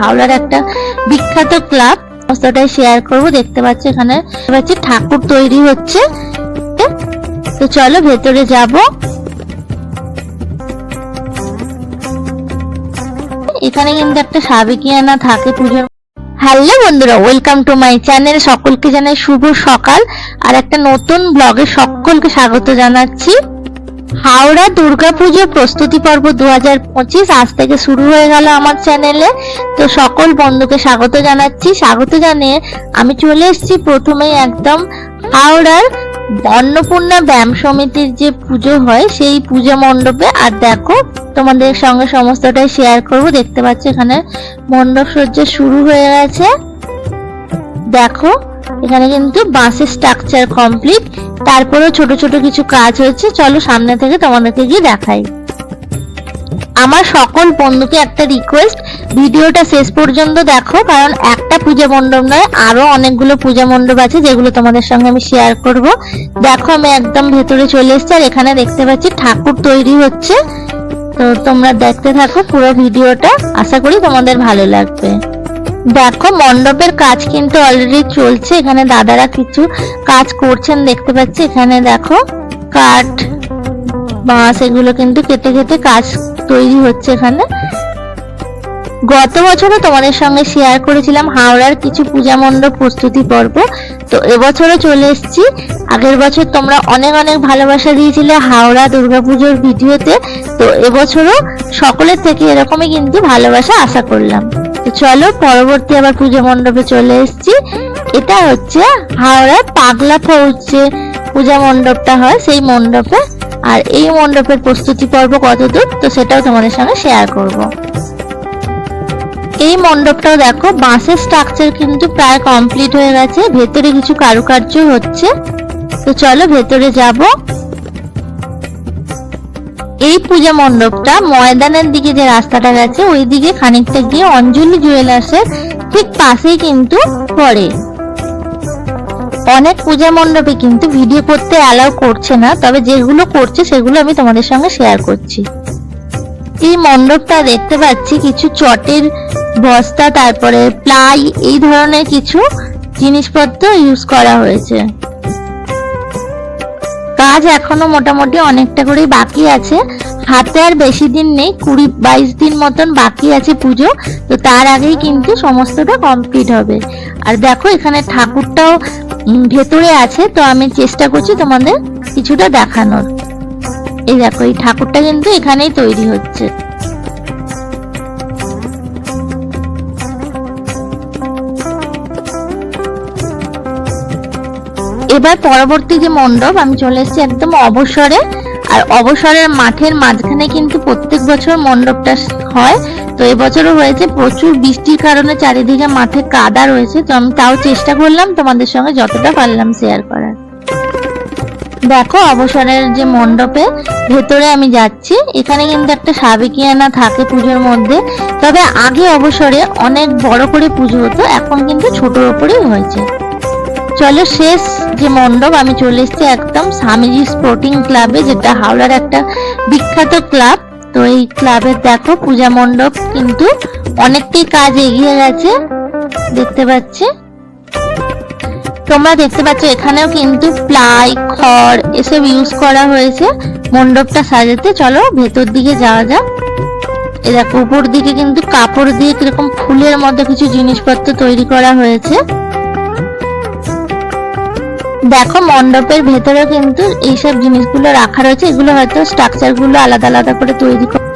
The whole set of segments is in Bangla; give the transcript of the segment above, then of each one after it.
হাওড়ার একটা বিখ্যাত ক্লাব। সমস্তটাই শেয়ার করব, দেখতে পাচ্ছি এখানে। পাচ্ছি ঠাকুর তৈরি হচ্ছে। তো চলো ভেতরে যাব। এখানে কিন্তু একটা সাবেকিয়ানা থাকে পুজোর হ্যালো বন্ধুরা ওয়েলকাম টু মাই চ্যানেল সকলকে জানাই শুভ সকাল। আর একটা নতুন ব্লগে সকলকে স্বাগত জানাচ্ছি। হাওড়া দুর্গাপুজো প্রস্তুতি পর্ব দু হাজার পঁচিশ আজ থেকে শুরু হয়ে গেল আমার চ্যানেলে। তো সকল বন্ধুকে স্বাগত জানাচ্ছি। স্বাগত জানিয়ে আমি চলে এসেছি প্রথমেই একদম হাওড়ার অন্নপূর্ণা ব্যায়াম সমিতির যে পুজো হয়, সেই পূজা মণ্ডপে। আর দেখো, তোমাদের সঙ্গে সমস্তটাই শেয়ার করব। দেখতে পাচ্ছ এখানে মণ্ডপ সজ্জা শুরু হয়ে গেছে। দেখো এখানে কিন্তু বাঁশের স্ট্রাকচার কমপ্লিট তারপরেও ছোট ছোট কিছু কাজ হয়েছে। চলো সামনে থেকে তোমাদেরকে গিয়ে দেখাই। আমার সকল বন্ধুকে একটা রিকোয়েস্ট ভিডিওটা শেষ পর্যন্ত দেখো, কারণ একটা পূজা মণ্ডপ নয়, আরও অনেকগুলো পূজা মণ্ডপ আছে যেগুলো তোমাদের সঙ্গে আমি শেয়ার করব। দেখো, আমি একদম ভেতরে চলে এসেছি, আর এখানে দেখতে পাচ্ছি ঠাকুর তৈরি হচ্ছে। তো তোমরা দেখতে থাকো পুরো ভিডিওটা, আশা করি তোমাদের ভালো লাগবে। দেখো, মণ্ডপের কাজ কিন্তু অলরেডি চলছে। এখানে দাদারা কিছু কাজ করছেন, দেখতে পাচ্ছি। এখানে দেখো, কাঠ, বাঁশ, এগুলো কিন্তু কেটে কেটে কাজ তৈরি হচ্ছে এখানে। গত বছরও তোমাদের সঙ্গে শেয়ার করেছিলাম হাওড়ার কিছু পূজা মণ্ডপ প্রস্তুতি পর্ব। তো এবছরও চলে এসেছি। আগের বছর তোমরা অনেক অনেক ভালোবাসা দিয়েছিলে হাওড়া দুর্গাপুজোর ভিডিওতে। তো এবছরও সকলের থেকে এরকমই কিন্তু ভালোবাসা আশা করলাম। তো চলো, পরবর্তী আবার পুজো মণ্ডপে চলে এসেছি। এটা হচ্ছে হাওড়ার পাগলা যে পূজা মণ্ডপটা হয় সেই মণ্ডপে। আর এই মণ্ডপের প্রস্তুতি পর্ব কতদূর, তো সেটাও তোমাদের সঙ্গে শেয়ার করব। এই মণ্ডপটাও দেখো, বাঁশের স্ট্রাকচার কিন্তু প্রায় কমপ্লিট হয়ে গেছে, ভেতরে কিছু কারুকার্য হচ্ছে। তো চলো, ভেতরে যাব। এই পূজা মণ্ডপটা ময়দানের দিকে যে রাস্তাটা গেছে ওই দিকে খানিকটা গিয়ে অঞ্জলি জুয়েলার্সের ঠিক পাশেই কিন্তু পড়ে। অনেক পূজা মণ্ডপে কিন্তু ভিডিও করতে অ্যালাউ করছে না, তবে যেগুলো করছে সেগুলো আমি তোমাদের সঙ্গে শেয়ার করছি। এই মণ্ডপটা দেখতে পাচ্ছি কিছু চটের বস্তা, তারপরে প্লাই, এই ধরনের কিছু জিনিসপত্র ইউজ করা হয়েছে। কাজ এখনও মোটামুটি অনেকটা করেই বাকি আছে। হাতে আর বেশি দিন নেই, কুড়ি বাইশ দিন মতন বাকি আছে পুজো। তো তার আগেই কিন্তু সমস্তটা কমপ্লিট হবে। আর দেখো, এখানে ঠাকুরটাও ভেতরে আছে, তো আমি চেষ্টা করছি তোমাদের কিছুটা দেখানোর। এই দেখো, এই ঠাকুরটা কিন্তু এখানেই তৈরি হচ্ছে। এবার পরবর্তী যে মণ্ডপ, আমি চলে এসেছি একদম অবসরে। আর অবসরের মাঠের মাঝখানে কিন্তু প্রত্যেক বছর মণ্ডপটা হয়। তো এবছরও হয়েছে, প্রচুর বৃষ্টির কারণে চারিদিকে মাঠে কাদা রয়েছে। তো আমি তাও চেষ্টা করলাম তোমাদের সঙ্গে যতটা পারলাম শেয়ার করার। দেখো অবসরের যে মণ্ডপে ভেতরে আমি যাচ্ছি। এখানে কিন্তু একটা সাবেকিয়ানা থাকে পুজোর মধ্যে। তবে আগে অবসরে অনেক বড় করে পুজো হতো, এখন কিন্তু ছোটর ওপরেই হয়েছে। চলো শেষ যে মণ্ডপ, আমি চলে এসেছি একদম স্বামীজি স্পোর্টিং ক্লাবে যেটা হাওড়ার একটা বিখ্যাত ক্লাব তো এই ক্লাবের দেখো পূজা মণ্ডপ, কিন্তু অনেকটাই কাজ এগিয়ে গেছে, দেখতে পাচ্ছি। তোমরা দেখতে পাচ্ছ এখানেও কিন্তু প্লাই, খড় এসব ইউজ করা হয়েছে মণ্ডপটা সাজাতে। চলো ভেতর দিকে যাওয়া যাক। এ দেখো উপর দিকে কিন্তু কাপড় দিয়ে কীরকম ফুলের মতো কিছু জিনিসপত্র তৈরি করা হয়েছে। দেখো, মণ্ডপের ভেতরে কিন্তু এইসব জিনিসগুলো রাখা রয়েছে। এগুলো হয়তো স্ট্রাকচারগুলো আলাদা আলাদা করে তৈরি করে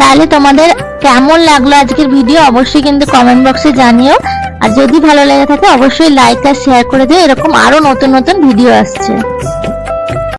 তাহলে তোমাদের কেমন লাগল আজকের ভিডিও অবশ্যই কিন্তু কমেন্ট বক্সে জানিও। আর যদি ভালো লেগে থাকে, অবশ্যই লাইক আর শেয়ার করে দিও। এরকম আরও নতুন নতুন ভিডিও আসছে।